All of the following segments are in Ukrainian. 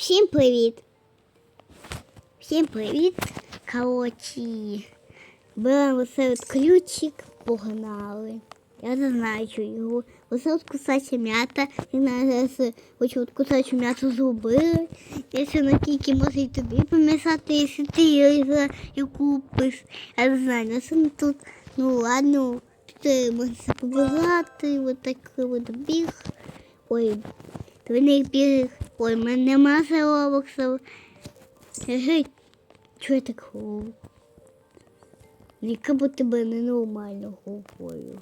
Всім привіт! Всім привіт! Коротше, беремо серед ключик, погнали. Я не знаю, що його. Оце от кусача м'ята. Я зараз хочу от кусачу м'яту зробили. Якщо на тільки може й тобі помішати, якщо ти її і купиш. Я не знаю, на це тут, ну ладно, тут можна побирати, от так от біг. Ой, ти не біг. Ой, в мене нема заробоксів. Гей, чого я так говорю? Яка б тебе ненормально говорю.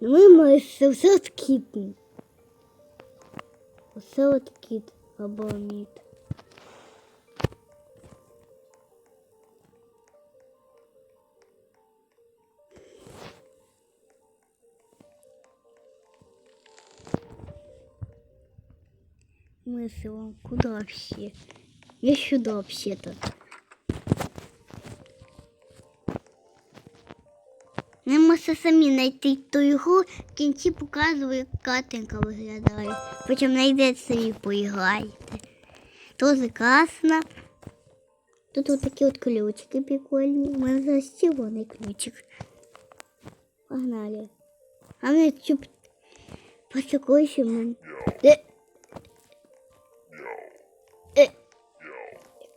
Ну, ми маєш все от кіт. Оце от кіт міт. Мыслом, куда вообще? Я сюда вообще-то. Не можете самі знайти ту ігру, в кінці показую, як картинка виглядає. Потім поіграєте. Дуже класно. Тут от такі от ключики прикольні. У мене зараз червоний ключик. Погнали. А мене чуп посокойся мен.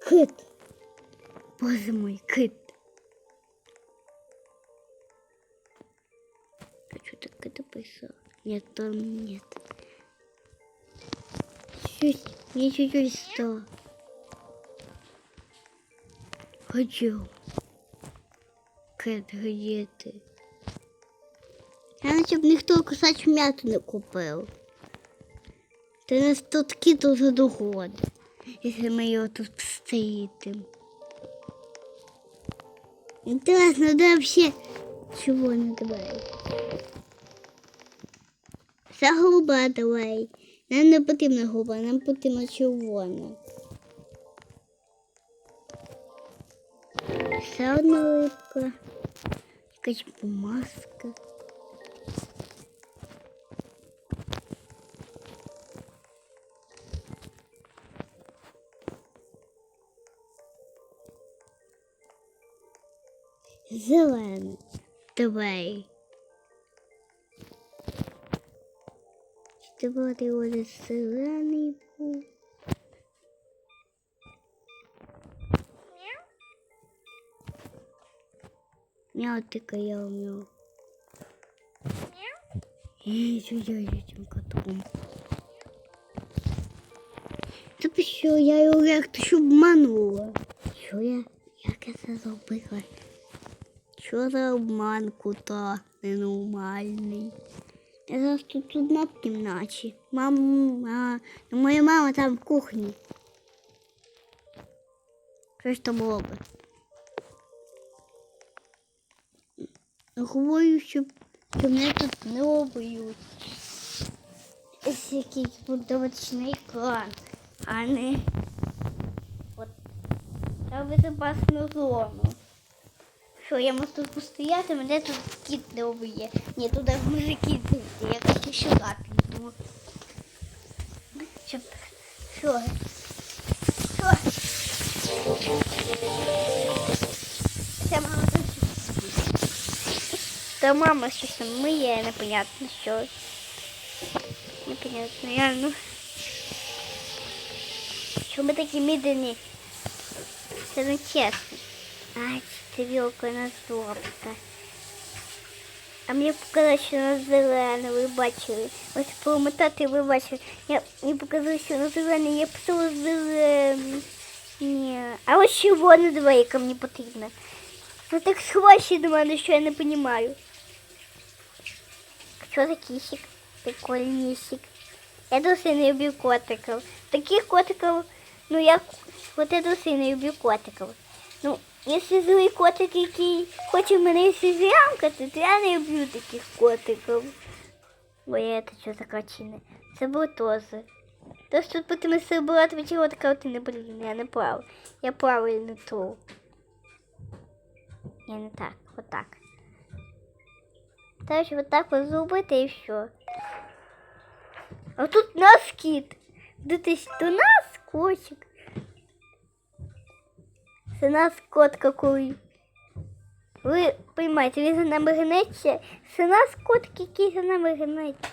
Кит. Боже мой, кит. А что так это писал? Нет, там нет. Чуть, мне чуть-чуть стало. Хочу. Кэт, где ты? Я наче б ніхто кусачу м'яту не купив. Ти нас тут кіт уже доходить, якщо ми його тут стоїтим. Інтересно, де вообще чого не давай? Це голуба давай. Нам не потрібна голуба, нам потрібна червона. Ще одна липка. Якась помазка. Зелений. Давай. Давай буде зелений був. Мяу тикає мяу. Ей, що я этим котом? Тобі що, я його як-то що обманула. Що я? Як я це зробила? Що за обман кута ненормальний? Я зараз тут одна в кімнаті. Мама, ну, моя мама там в кухні. Що ж було би? Говорю, щоб, щоб мене тут не обують. Ось якийсь будовочний екран, а не от та безпечну зону. Що я можу тут постояти, мене тут кіт не обує. Ні, туди може кіт бути, я хочу сюди піду. Щоб... Що? Що? Це мама там щось. Та мама щось там миє, непонятно що. Непонятно, я ну. Що ми такі медленні? Це не чесно. А, стрілка на золота. А мені показалось, що на зелене, ви бачили. Ось промотати ви бачили. Я, мені показалось, що на зелене, я писала зелене. Ні. А ось червоне двоєка мені потрібно. Ну так схващі до мене, що я не розумію. Що за кісик? Прикольнісик. Я досі не люблю котиків. Таких котиків, ну я от я досі не люблю котиків. Ну, якщо злий котик, який хоче мене злямкати, то я не люблю таких котиків. Ой, це що за качини? Це теж. То, що тут ми була твічила така от не блін, я не прав. Я правильно то. Я не так, отак. Та ж отак от зробити і все. А тут нас кіт. Дивитесь, до нас котик. Це нас кот какой. Ви поймаєте, він за нами гнеться. Це нас котик, який за нами гнеться.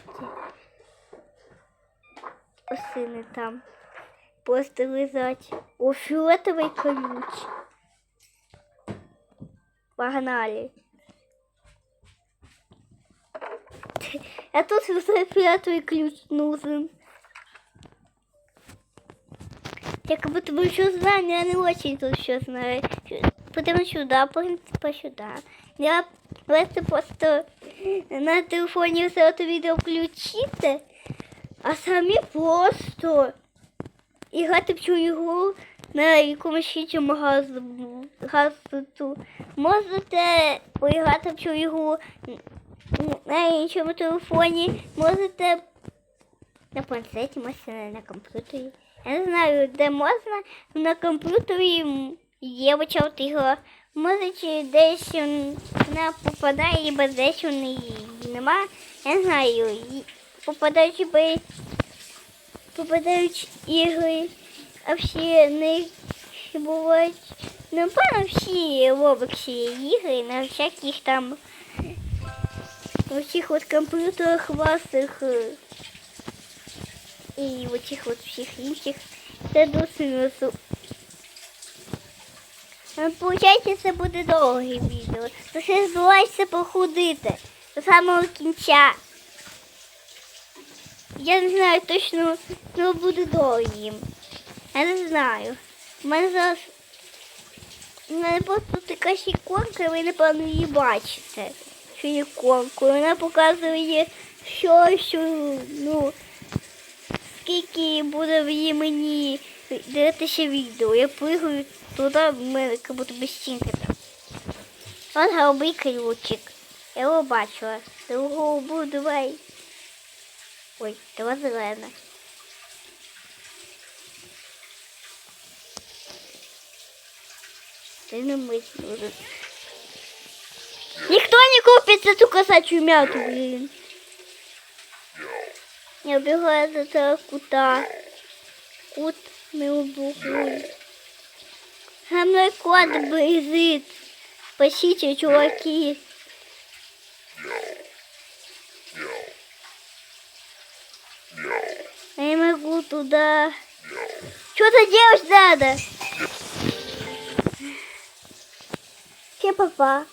Осини там. Просто лизать. О, фіолетовий ключ. Погнали. А тут фиолетовый ключ нужен. Я как будто бы еще знаю, но я не очень тут все знаю. Потом сюда, потом сюда. Я просто просто на телефоні все це відео включити, а самі просто і в цю ігру на якомусь іншому газу. Можете поіграти в цю ігру на іншому телефоні, можете на планшеті, можете на комп'ютері. Я не знаю, де можна, на комп'ютері є от ігра. Може, десь вона попадає, або десь її нема. Я не знаю. Попадаючи би попадають ігри, а всі не бувають. Напевно, всі робоксі ігри на всяких там у всіх от комп'ютерах ваших е, і у цих от всіх інших. Це досить весу. Получається, це буде довге відео. То ще збирайся походити до самого кінця. Я не знаю точно, але буде довгим. Я не знаю. У мене зараз у мене просто така ще іконка, ви напевно її бачите. Цю іконку. Вона показує, що, що, ну, скільки буде в її мені дивитися відео. Я пригаю туди, в мене як будто без стінки там. Ось голубий ключик. Я його бачила. Другого буду давай. Ой, давай зелена. Ты не мысль будет. Никто не купит эту косачую мяту, блин. Я убегаю от этого кута. Кут не убегу. За мной кот бежит. Спасите, чуваки. Я не могу туда. Что-то делать надо. Всем папа.